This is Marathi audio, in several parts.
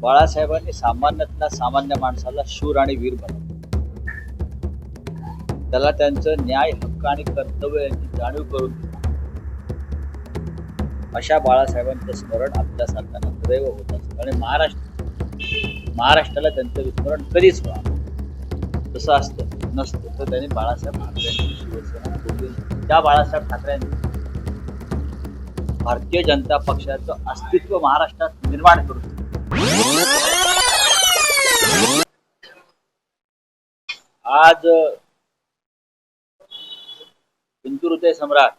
बाळासाहेबांनी सामान्यातल्या सामान्य माणसाला शूर आणि वीर बनवलं. त्याला त्यांचं न्याय हक्क आणि कर्तव्य यांची जाणीव करून दिली. अशा बाळासाहेबांचं स्मरण आपल्या सारख्यांना सदैव होत असतं. आणि महाराष्ट्र महाराष्ट्राला त्यांचं विस्मरण कधीच व्हावं तसं असतं नसतं तर त्यांनी बाळासाहेब ठाकरेंची शिवसेना त्या बाळासाहेब ठाकरेंनी भारतीय जनता पक्षाचं अस्तित्व महाराष्ट्रात निर्माण करून आज हिंदुहृदय सम्राट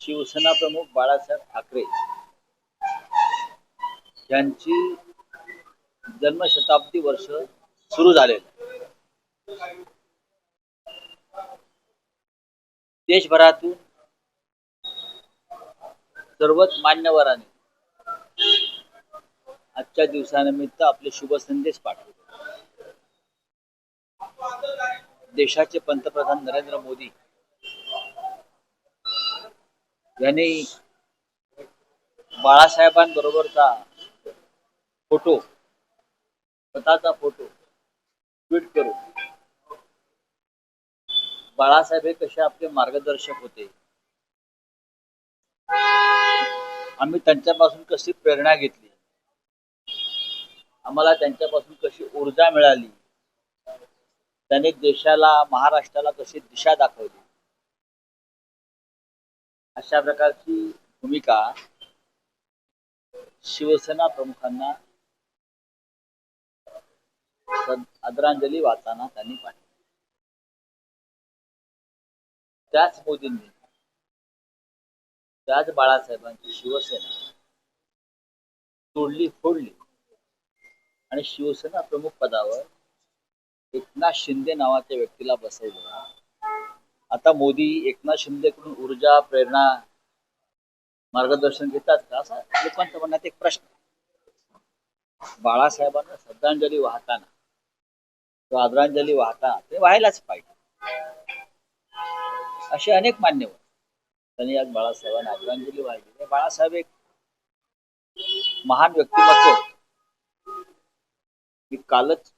शिवसेना प्रमुख बाळासाहेब ठाकरे यांची जन्मशताब्दी वर्ष सुरू झाले देशभरातून सर्वच मान्यवरांनी आजच्या दिवसानिमित्त आपले शुभ संदेश पाठवले. देशाचे पंतप्रधान नरेंद्र मोदी यांनी बाळासाहेबांबरोबरचा फोटो स्वतःचा फोटो ट्विट करून बाळासाहेब हे कसे आपले मार्गदर्शक होते? आम्ही त्यांच्यापासून कशी प्रेरणा घेतली? आम्हाला त्यांच्यापासून कशी ऊर्जा मिळाली? त्याने देशाला महाराष्ट्राला कशी दिशा दाखवली? अशा प्रकारची भूमिका शिवसेना प्रमुखांना आदरांजली वाचताना त्यांनी पाठवली त्याच मोदींनी त्याच बाळासाहेबांची शिवसेना तोडली फोडली आणि शिवसेना प्रमुख पदावर एकनाथ शिंदे नावाच्या व्यक्तीला बसवलं. आता मोदी एकनाथ शिंदेकडून ऊर्जा प्रेरणा मार्गदर्शन घेतात का? असा लोकांच्या मनात एक प्रश्न बाळासाहेबांना श्रद्धांजली वाहताना आदरांजली वाहताना ते व्हायलाच पाहिजे. असे अनेक मान्यवर त्यांनी आज बाळासाहेबांना आदरांजली वाहिली बाळासाहेब एक महान व्यक्तिमत्व की मी कालच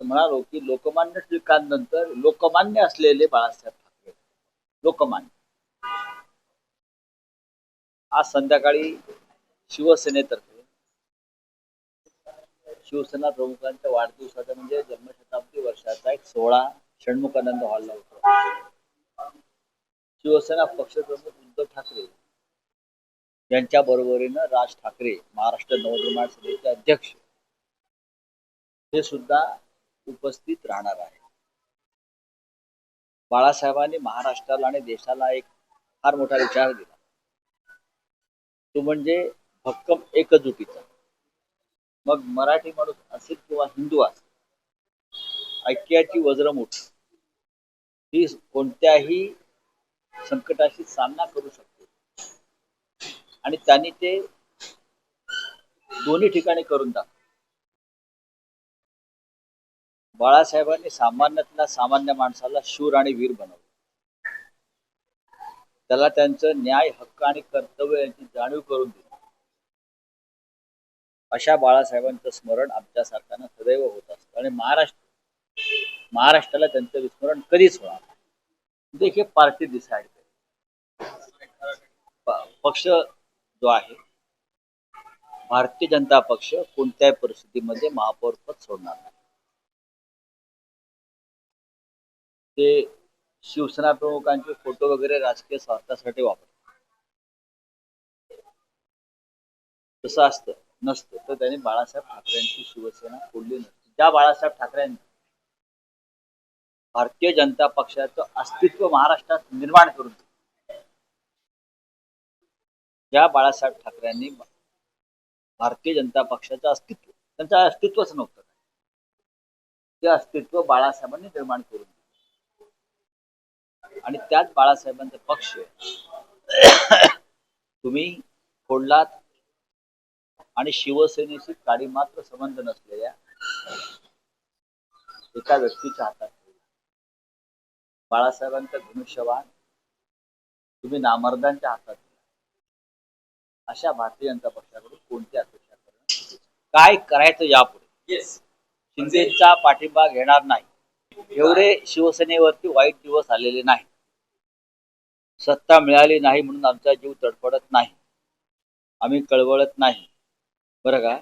म्हणालो की लोकमान्य टिळकांनंतर लोकमान्य असलेले बाळासाहेब ठाकरे. लोकमान्य. आज संध्याकाळी शिवसेनेतर्फे शिवसेना प्रमुखांच्या वाढदिवसाचा म्हणजे जन्मशताब्दी वर्षाचा एक सोहळा षण्मुखानंद हॉलला होतो. शिवसेना पक्षप्रमुख उद्धव ठाकरे यांच्या बरोबरीनं राज ठाकरे महाराष्ट्र नवनिर्माण सभेचे अध्यक्ष. हे सुद्धा उपस्थित राहणार आहे. बाळासाहेबांनी महाराष्ट्राला आणि देशाला एक फार मोठा विचार दिला. तो म्हणजे भक्कम एकजुटीचा. मग मराठी माणूस असेल किंवा हिंदू असेल ऐक्याची वज्रमुठ ही कोणत्याही संकटाशी सामना करू शकते. आणि त्यांनी ते दोन्ही ठिकाणी करून दाखव बाळासाहेबांनी सामान्यातल्या सामान्य माणसाला शूर आणि वीर बनवलं. त्याला त्यांचं न्याय हक्क आणि कर्तव्य यांची जाणीव करून दिली. अशा बाळासाहेबांचं स्मरण आमच्या सरकारनं सदैव होत असतं आणि महाराष्ट्र महाराष्ट्राला त्यांचं विस्मरण कधीच होणार म्हणजे हे पार्टी डिसाईड पक्ष जो आहे भारतीय जनता पक्ष कोणत्याही परिस्थितीमध्ये महापौरपद सोडणार नाही. ते शिवसेना प्रमुखांचे फोटो वगैरे राजकीय स्वार्थासाठी वापरतात. तसं असतं नसतं. तर त्यांनी बाळासाहेब ठाकरेंची शिवसेना फोडली नसते. ज्या बाळासाहेब ठाकरेंनी भारतीय जनता पक्षाचं अस्तित्व महाराष्ट्रात निर्माण करून दिलं. ज्या बाळासाहेब ठाकरेंनी भारतीय जनता पक्षाचं अस्तित्व त्यांचं अस्तित्वच नव्हतं. ते अस्तित्व बाळासाहेबांनी निर्माण करून आणि त्याच बाळासाहेबांचा पक्ष तुम्ही फोडलात आणि शिवसेनेशी काडी मात्र संबंध नसलेल्या एका व्यक्तीच्या हातात. बाळासाहेबांचं धनुष्यवान तुम्ही नामर्दांच्या हातात. अशा भारतीय जनता पक्षाकडून कोणती अपेक्षा काय करायचं यापुढे? शिंदेचा पाठिंबा घेणार नाही. एवढे शिवसेनेवरती वाईट दिवस आलेले नाही. सत्ता मिळाली नाही म्हणून आमचा जीव तडफडत नाही. आम्ही कळवळत नाही. बरं का?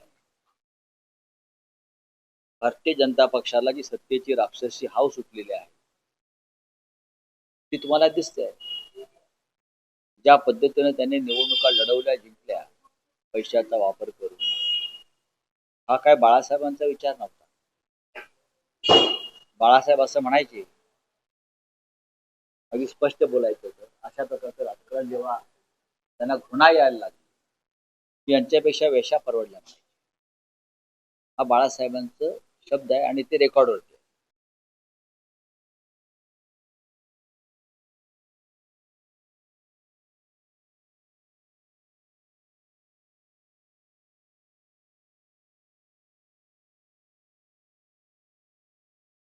भारतीय जनता पक्षाला जी सत्तेची राक्षसी हाव सुटलेली आहे ती तुम्हाला दिसते. ज्या पद्धतीने त्यांनी निवडणुका लढवल्या जिंकल्या पैशाचा वापर करून. हा काय बाळासाहेबांचा विचार नव्हता. बाळासाहेब असं म्हणायचे. अगदी स्पष्ट बोलायचं होतं. अशा प्रकारचं राजकारण जेव्हा त्यांना घृणा यायला लागली यांच्यापेक्षा वेशा परवडल्या हा बाळासाहेबांचं शब्द आहे आणि ते रेकॉर्डवरती